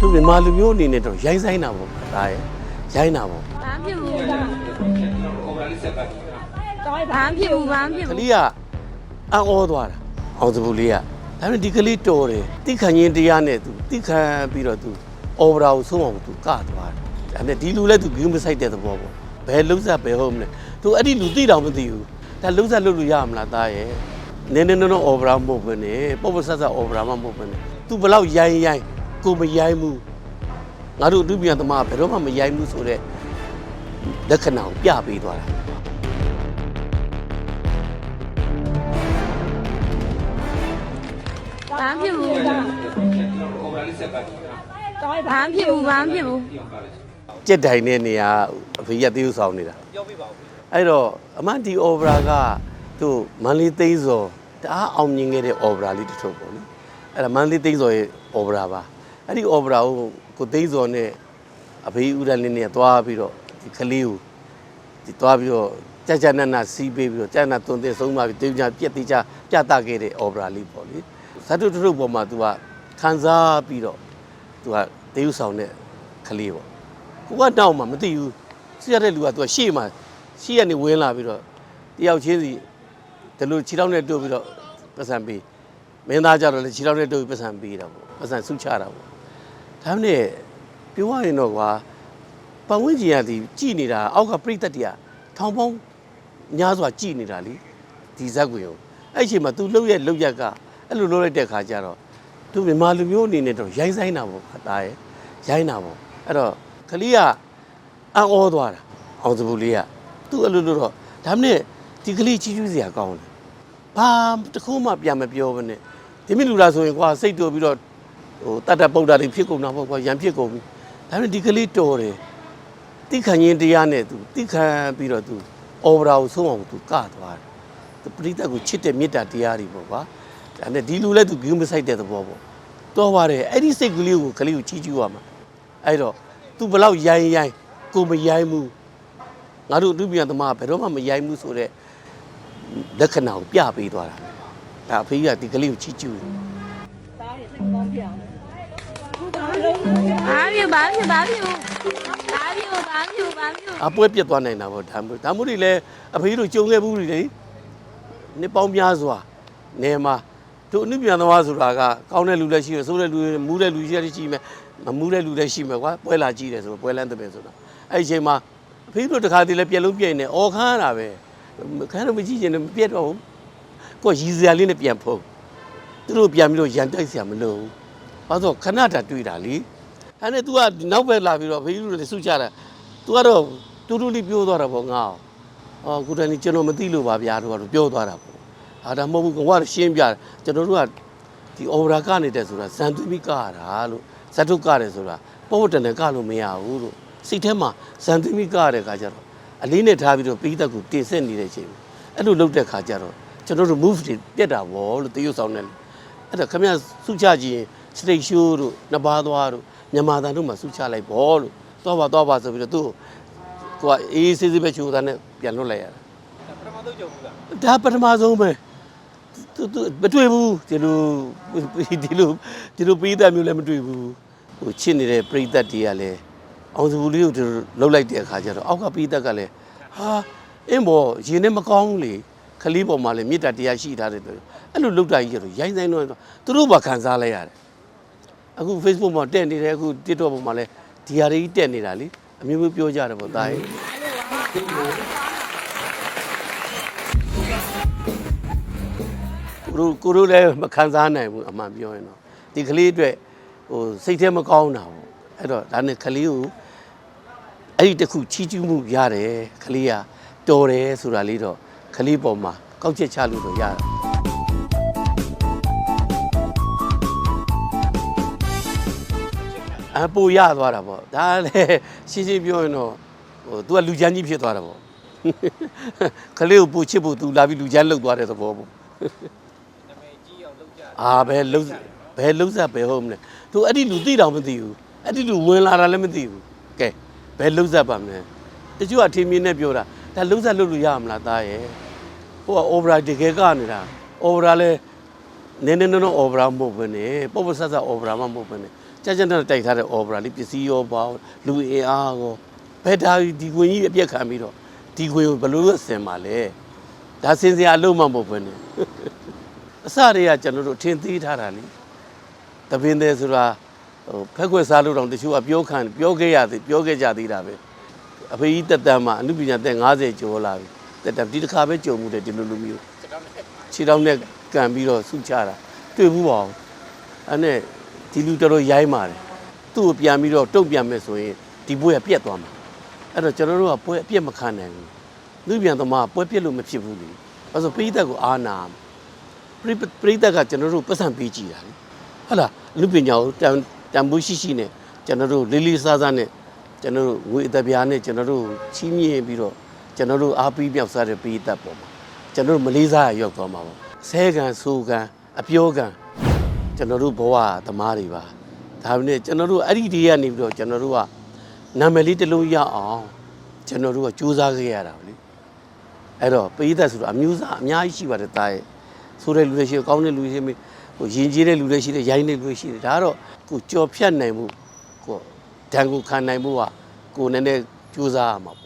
သူမြန်မာလူမျိုးအနေနဲ့တော့ရိုင်းဆိုင်တာပေါ့ဒါရဲ့ရိုင်းတာပေါ့ဘာဖြစ်ဘူးဘာဖြစ်ဘူးဘာဖြစ်ကဘူးလေးကအံ့ဩသွားတာအောင်စပူလေးကဒါပေမဲ့ဒီကလေးတော်တယ်တိခန့်ရင်တရားနဲ့သူတိခန့်ပြီးတော့သူအော်ဘရာကိုဆုံးအောင်သူကသွားတယ်ဒါပေမဲ့ဒီလူလည်းသူဂိမ်းမဆိုင်တဲ့သဘောပေါ့ဘယ်လုံးဆက်ဘယ်ဟုတ်မလဲသူအဲ့ဒီလူသိတောင်မသိဘူးဒါလုံးဆက်လုပ်လို့ရမလားသားရဲ့နည်းနည်းနော်နော်အော်ဘရာမဟုတ်ဘဲနဲ့ပေါ့ပေါ့ဆက်ဆက်အော်ဘရာမမဟုတ်ဘဲနဲ့သူဘလောက်ရိုင်းရိုင်း ကိုမရိုင်းဘူးငါတို့အတူပြန်သမားဘယ်တော့မှမရိုင်းဘူးဆိုတော့လက္ခဏာကိုပြပေးသွားတာဘာဖြစ်ဘူးဘာဖြစ်ဘူးဘာဖြစ်ဘူးကြက်တိုင်တဲ့နေရာအဖေရတေးဥဆောင်နေတာပြောပြပါဦးအဲ့တော့အမန်ဒီအော်ဘရာကသူ့မန်လီသိန်းစော်တအားအောင်မြင်ခဲ့တဲ့အော်ဘရာလေးတစ်ထုပ်ပေါ့လေအဲ့ဒါမန်လီသိန်းစော်ရဲ့အော်ဘရာပါ အဲ့ဒီအော်ဘရာကိုကိုသိန်းစော်နဲ့အဖေဦးရန်လေးနဲ့သွားပြီးတော့ဒီကလေးကိုဒီသွားပြီးတော့ကြာကြာနာနာစီးပေးပြီးတော့ကြာနာသွန်သင်ဆုံးမပြီးတေးကြပြက်တေးကြပြတခဲ့တဲ့အော်ဘရာလေးပေါ့လေဇတ်တုတစ်ထုပ်ပေါ်မှာ तू ကခန်းစားပြီးတော့ तू ကတေးဥဆောင်တဲ့ကလေးပေါ့ကိုကတောင်းမှမသိဘူးစီရတဲ့လူကသူကရှေ့မှာရှေ့ကနေဝင်လာပြီးတော့တယောက်ချင်းစီဒီလိုခြေထောက်နဲ့တို့ပြီးတော့ပတ်စံပေးမင်းသားကြတော့လေခြေထောက်နဲ့တို့ပြီးပတ်စံပေးတာပေါ့ပတ်စံဆုချတာပေါ့ ဒါမှနဲ့ပြောရရင်တော့ကွာပတ်ဝန်းကျင်ကဒီကြည်နေတာအောက်ကပြိသက်တည်းကထောင်ပေါင်းများစွာကြည်နေတာလीဒီဇက်ကွေကိုအဲ့အချိန်မှာ तू လှုပ်ရဲ့လှုပ်ရက်ကအဲ့လိုလှုပ်လိုက်တဲ့ခါကျတော့သူမြန်မာလူမျိုးအနေနဲ့တော့ရိုင်းဆိုင်တာပေါ့ဒါရဲ့ရိုင်းတာပေါ့အဲ့တော့ကလေးကအံ့ဩသွားတာအောင်စပူလေးကသူ့အလိုလိုတော့ဒါမှနဲ့ဒီကလေးကြီးကျူးစရာကောင်းတယ်ဘာတစ်ခုမှပြန်မပြောဘဲနဲ့ဒီမိလူလာဆိုရင်ကွာစိတ်တော်ပြီးတော့ ဟိုတတ်တတ်ပုတ်တာတွေဖြစ်ကုန်တာပေါ့ကွာရံဖြစ်ကုန်ပြီဒါမှနဲ့ဒီကလေးတော်တယ်တိခန့်ရင်တရားနဲ့သူတိခန့်ပြီးတော့သူအော်ဘရာကိုဆုံးအောင်သူကသွားတယ်သူပရိသတ်ကိုချစ်တဲ့မေတ္တာတရားတွေပေါ့ကွာဒါနဲ့ဒီလူလည်းသူဂိမ်းမဆိုင်တဲ့သဘောပေါ့တော်ပါတယ်အဲ့ဒီစိတ်ကလေးကိုကလေးကိုချီးကျူးရမှာအဲ့တော့ तू ဘလောက်ရိုင်းရိုင်းကိုမရိုင်းဘူးငါတို့အတူပြန်သမားဘယ်တော့မှမရိုင်းဘူးဆိုတော့လက္ခဏာကိုပြပေးသွားတာဒါအဖေကဒီကလေးကိုချီးကျူးတယ်ဘာဖြစ် ဘာဖြစ်ဘာဖြစ်ဘာဖြစ်ဘာဖြစ်ဘာဖြစ်အပွဲပြတ်သွားနိုင်တာပေါ့ဒါမျိုးဒါမျိုးတွေလည်းအဖေတို့ကြုံခဲ့ဘူးတွေလေနှစ်ပေါင်းများစွာနေမှာတို့အနုပြန်သမားဆိုတာကကောင်းတဲ့လူလည်းရှိတယ်ဆိုးတဲ့လူမူးတဲ့လူရှိတယ်ရှိမယ်မမူးတဲ့လူလည်းရှိမယ်ကွာပွဲလာကြည့်တယ်ဆိုတော့ပွဲလန်းတဲ့ပဲဆိုတာအဲ့ဒီအချိန်မှာအဖေတို့တခါတည်းလည်းပြက်လုံးပြိုင်နေအော်ခါရတာပဲခါတော့မကြည့်ချင်တယ်မပြက်တော့ဘူးကိုယ်ရည်စရာလေးနဲ့ပြန်ဖုံးသူတို့ပြန်ပြီးတော့ရန်တိုက်စရာမလိုဘူး ဘာလို့ခဏတာတွေ့တာလေအဲ့နဲ့ तू ကနောက်ဘက်လာပြီးတော့ဖေးလူတွေစုချတာ तू ကတော့တူတူလေးပြောသွားတာပေါ့ငါ့အောင်အော်ခုတည်းကကျွန်တော်မသိလို့ပါဗျာတို့ကတော့ပြောသွားတာပေါ့ဟာဒါမဟုတ်ဘူးကွာရှင်းပြတယ်ကျွန်တော်တို့ကဒီအော်ရာကနေတယ်ဆိုတာဇန်သွေးပြီးကရတာလို့ဇတ်ထုတ်ကတယ်ဆိုတာပေါ့ပေါ့တန်တန်ကလို့မရဘူးလို့စိတ်ထဲမှာဇန်သွေးပြီးကရတဲ့ခါကျတော့အလေးနဲ့ထားပြီးတော့ပြီးသက်ကိုတင်ဆက်နေတဲ့အချိန်အဲ့လိုလုပ်တဲ့ခါကျတော့ကျွန်တော်တို့ move တွေပြက်တာဗောလို့တရုပ်ဆောင်နေတယ်အဲ့တော့ခမရစုချကြည့်ရင် straight show တို့နှစ်ပါးသွားတို့မြန်မာတန်တို့မှာစုချလိုက်ဗောလို့သွားပါသွားပါဆိုပြီးတော့သူ့ကိုကိုကအေးဆေးဆေးပဲချိုးသားနဲ့ပြန်လွတ်လိုက်ရတာဒါပထမဆုံးပဲသူသူမတွေ့ဘူးဒီလိုဒီလိုဒီလိုပြည်သက်မျိုးလည်းမတွေ့ဘူးဟိုချစ်နေတဲ့ပြည်သက်တွေကလည်းအောင်စုလေးကိုဒီလိုလှုပ်လိုက်တဲ့အခါကျတော့အောက်ကပြည်သက်ကလည်းဟာအင်းဘောရင်နဲ့မကောင်းဘူးလေခလီးပေါ်မှာလည်းမေတ္တာတရားရှိထားတယ်ဆိုအဲ့လိုလှုပ်တာကြီးကျတော့ရိုင်းဆိုင်တော့သူတို့ဘာခံစားလိုက်ရတယ် အခု Facebook မှာတက်နေတယ်အခု TikTok ပေါ်မှာလည်းဒီဟာတွေကြီးတက်နေတာလေအမျိုးမျိုးပြောကြတယ်ပေါ့ဒါရင်ကိုတို့ကိုတို့လည်းမခံစားနိုင်ဘူးအမှန်ပြောရင်တော့ဒီကလေးအတွက်ဟိုစိတ်ထဲမကောင်းတာပေါ့အဲ့တော့ဒါနဲ့ကလေးကိုအဲ့ဒီတစ်ခုချီးကျူးမှုရတယ်ကလေးကတော်တယ်ဆိုတာလေးတော့ကလေးပေါ်မှာကောက်ချက်ချလို့တော့ရတယ် အပူရသွားတာပေါ့ဒါလည်းရှင်းရှင်းပြောရင်တော့ဟို तू ကလူချမ်းကြီးဖြစ်သွားတာပေါ့ခလေးကိုပူချစ်ဖို့ तू လာပြီးလူချမ်းလှုပ်သွားတဲ့သဘောပေါ့အာဘယ်လှုပ်ဘယ်လှုပ်ဆက်ဘယ်ဟုတ်မလဲ तू အဲ့ဒီလူသိတောင်မသိဘူးအဲ့ဒီလူဝင်လာတာလည်းမသိဘူးကဲဘယ်လှုပ်ဆက်ပါမလဲတချို့ကထင်းမြင်းနဲ့ပြောတာဒါလှုပ်ဆက်လှုပ်လို့ရမလားသားရဲ့ဟိုက over တကယ်ကနေတာ over လဲ နည်းနည်းနော်နော်အော်ဘရာမဟုတ်ဘဲနဲ့ပုပ်ပဆက်ဆက်အော်ဘရာမမဟုတ်ဘဲနဲ့ကြကြနဲ့တိုက်ထားတဲ့အော်ဘရာလေးပစ္စည်းရောပါလူအင်အားရောဘယ်ဒါဒီခွင်ကြီးအပြက်ခံပြီးတော့ဒီခွင်ကိုဘယ်လိုလုပ်ဆင်ပါလဲဒါစင်စရာအလုံးမမဟုတ်ဘဲနဲ့အစတွေကကျွန်တော်တို့ထင်သေးထားတာလေတပင်းသေးဆိုတာဟိုဖက်ခွက်စားလို့တော့တချို့ကပြောခံပြောခဲ့ရသေးပြောခဲ့ကြသေးတာပဲအဖေကြီးတက်တန်းမှာအမှုပညာတက်90ကျော်လာပြီတက်တက်ဒီတစ်ခါပဲကြုံမှုတယ်ဒီလိုလိုမျိုးခြေထောက်နဲ့ ကန်ပြီးတော့ဆုချတာတွေ့ဘူးပါအောင်အဲ့နဲ့ဒီလူတော်တော်ရိုင်းပါတယ်သူ့ကိုပြန်ပြီးတော့တုတ်ပြန်မယ်ဆိုရင်ဒီပွဲကပြက်သွားမှာအဲ့တော့ကျွန်တော်တို့ကပွဲအပြက်မခံနိုင်ဘူးလူပြန်သမားကပွဲပြက်လို့မဖြစ်ဘူးလေအဲ့ဆိုပိဋကတ်ကိုအာနာပရိပရိသတ်ကကျွန်တော်တို့ပတ်စံပေးကြည့်တာလေဟုတ်လားလူပညာကိုတန်တန်ဖိုးရှိရှိနဲ့ကျွန်တော်တို့လေးလေးစားစားနဲ့ကျွန်တော်တို့ငွေအသက်ပြားနဲ့ကျွန်တော်တို့ချီးမြှင့်ပြီးတော့ကျွန်တော်တို့အားပေးမြောက်စားတဲ့ပိဋကတ်ပေါ်မှာကျွန်တော်တို့မလေးစားရရောက်သွားမှာပေါ့ ဆဲကံဆူကံအပြောကံကျွန်တော်တို့ဘဝသမားတွေပါဒါပေမဲ့ကျွန်တော်တို့အဲ့ဒီတည်းကနေပြီးတော့ကျွန်တော်တို့ကနာမည်လေးတစ်လုံးရအောင်ကျွန်တော်တို့ကစူးစမ်းခဲ့ရတာလေအဲ့တော့ပိဋကဆိုတော့အမျိုးသားအများကြီးရှိပါတယ်တာရဲ့ဆိုတဲ့လူတွေရှိတယ်ကောင်းတဲ့လူတွေရှိတယ်ဟိုယဉ်ကျေးတဲ့လူတွေရှိတယ်ရိုင်းတဲ့လူတွေရှိတယ်ဒါကတော့ကိုကြော်ဖြတ်နိုင်မှုကိုဒဏ်ကိုခံနိုင်မှုကကိုနည်းနည်းစူးစမ်းရမှာပေါ့